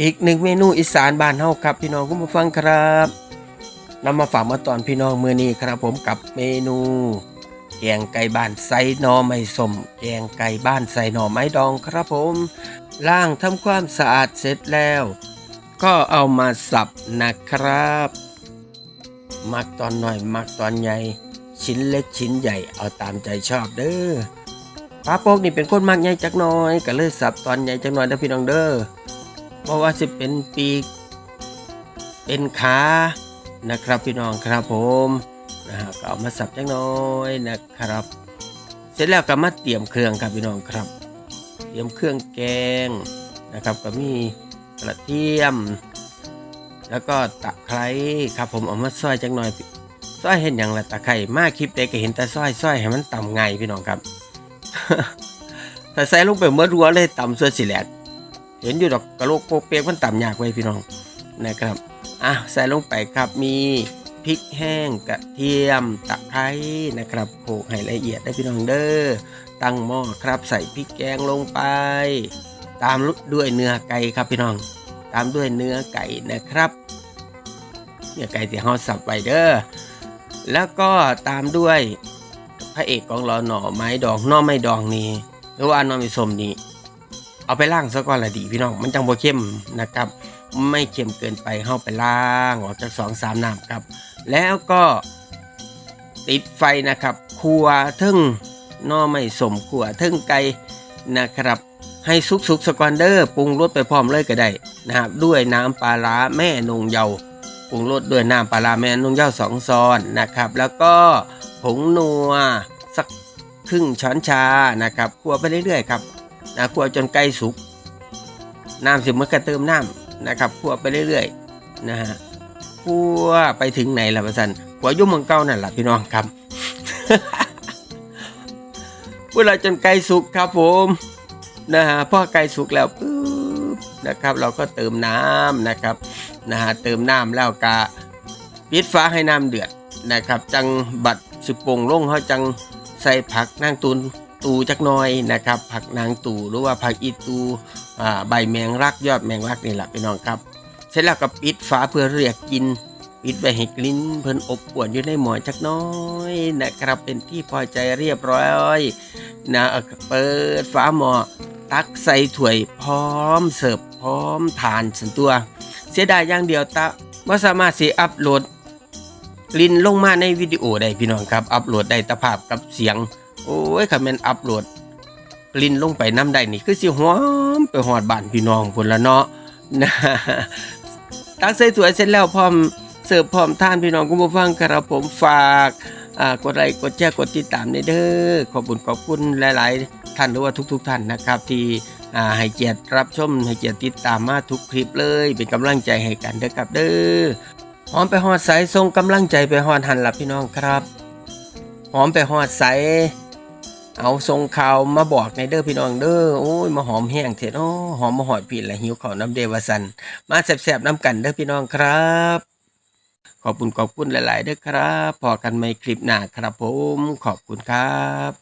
อีกหนึ่งเมนูอีสานบ้านเฮาครับพี่น้องคุณผู้ฟังครับนำมาฝากมาตอนพี่น้องเมื้อนี้ครับผมกับเมนู แกงไก่บ้านใส่หน่อไม้สมแกงไก่บ้านใส่หน่อไม้ดองครับผมล้างทำความสะอาดเสร็จแล้ว ก็เอามาสับนะครับมักตอนหน่อยมักตอนใหญ่ชิ้นเล็กชิ้นใหญ่เอาตามใจชอบเด้อป้าโป๊กนี่เป็นคนมักใหญ่จักหน้อยก็เลยสับตอนใหญ่จักหน่อยเด้อพี่น้องเด้อ เพราะว่าจะเป็นปีก เป็นขานะครับพี่น้องครับผมนะฮะก็เอามาสับจังน้อยนะครับ เสร็จแล้วก็มาเตรียมเครื่องครับพี่น้องครับ เตรียมเครื่องแกงนะครับ ก็มีกระเทียม แล้วก็ตะไคร้ครับผมเอามาซอยจังหน่อยซอยเห็นอย่างละตะไคร้มาคลิปเด็กก็เห็นแต่ซอยซอยให้มันต่ำไงพี่น้องครับถ้าใส่ลงไปเมื่อรัวเลยต่ำส่วนสิแหลก เห็นอยู่ดอกกระโหลกโปเปียกมันต่ำยากไว้พี่น้องนะครับอะใส่ลงไปครับมีพริกแห้งกระเทียมตะไคร้นะครับโขลกให้ละเอียดได้พี่น้องเด้อตั้งหม้อครับใส่พริกแกงลงไป ตามด้วยเนื้อไก่ครับพี่น้อง ตามด้วยเนื้อไก่นะครับเนื้อไก่ที่เราสับไว้เด้อแล้วก็ตามด้วยพระเอกของเราหน่อไม้ดองน่อไม้ดองนี่หรือว่าน่อไม้ส้มนี่ เอาไปล้างซะก่อนละดีพี่น้องมันจังบ่เข้มนะครับ ไม่เค็มเกินไปเข้าไปล้างออกจากสองสามน้ำครับ แล้วก็ติดไฟนะครับขัวทึ่งน่อไม่สมขัวทึ่งไก่นะครับ ให้สุกสุกสกอนเดอร์ปรุงรสไปพร้อมเลยก็ได้นะครับด้วยน้ำปลาร้าแม่นงเยาปรุงรสด้วยน้ำปลาร้าแม่นงเยาสองซอนนะครับ แล้วก็ผงนัวสักครึ่งช้อนชานะครับขัวไปเรื่อยๆครับ นะคั่วจนใกล้สุกน้ำสิมันก็เติมน้ำนะครับคั่วไปเรื่อยๆนะฮะคั่วไปถึงไหนล่ะประสันหัวยุ่มเมืองเก้านั่นแหละพี่น้องครับเวลาจนไก่สุกครับผมนะฮะพอไก่สุกแล้วปุ๊บนะครับ เราก็เติมน้ำนะครับนะฮะเติมน้ำแล้วก็ปิดฟ้าให้น้ำเดือดนะครับ จังบัดสิบปรุงลงเขาจังใส่ผักนางตุน ตูจักน่อยนะครับผักนางตูหรือว่าผักอีตูอ่าใบแมงรักยอดแมงรักนี่แหละพี่น้องครับ เสร็จแล้วก็ปิดฝาเพื่อเรียกกินปิดไว้ให้กลิ่นเพิ่นอบอวนอยู่ในหมอนจักน้อยนะครับเป็นที่พอใจเรียบร้อยนะเปิดฝาหมอตักใส่ถ้วยพร้อมเสิร์ฟพร้อมทานสันตัว เสียดายอย่างเดียวตะว่าสามารถสิอัพโหลดลินลงมาในวิดีโอได้พี่น้องครับ อัพโหลดได้ตะภาพกับเสียง โอ้ยคำแมนอัพโหลดปลินลงไปน้ำได้นี่คือสิหอมไปหอดบ้านพี่น้องพุ่นละเนาะนะตักใส่สวยเสร็จแล้วพร้อมเสิร์ฟพร้อมทานพี่น้องคุณผู้ฟังครับผมฝากอ่ากดไลค์กดแชร์กดติดตามในเด้อขอบคุณขอบคุณหลาย ๆ ท่านหรือว่าทุก ๆ ท่านนะครับ ที่อ่าให้เกียรติรับชมให้เกียรติติดตามมาทุกคลิปเลย เป็นกำลังใจให้กันเด้อครับเด้อหอมไปหอดใสส่งกำลังใจไปหอดหันหลับพี่น้องครับหอมไปหอดใส เอาทรงข่าวมาบอกในเด้อพี่น้องเด้อโอ้ยมาหอมแห้งเถิดโอ้หอมมาหอดผิดละหิวข้าวน้ำเดวสัน มาแสบๆน้ำกันเด้อพี่น้องครับ ขอบคุณขอบคุณหลายๆเด้อครับพอกันใหม่คลิปหน้าครับผม ขอบคุณครับ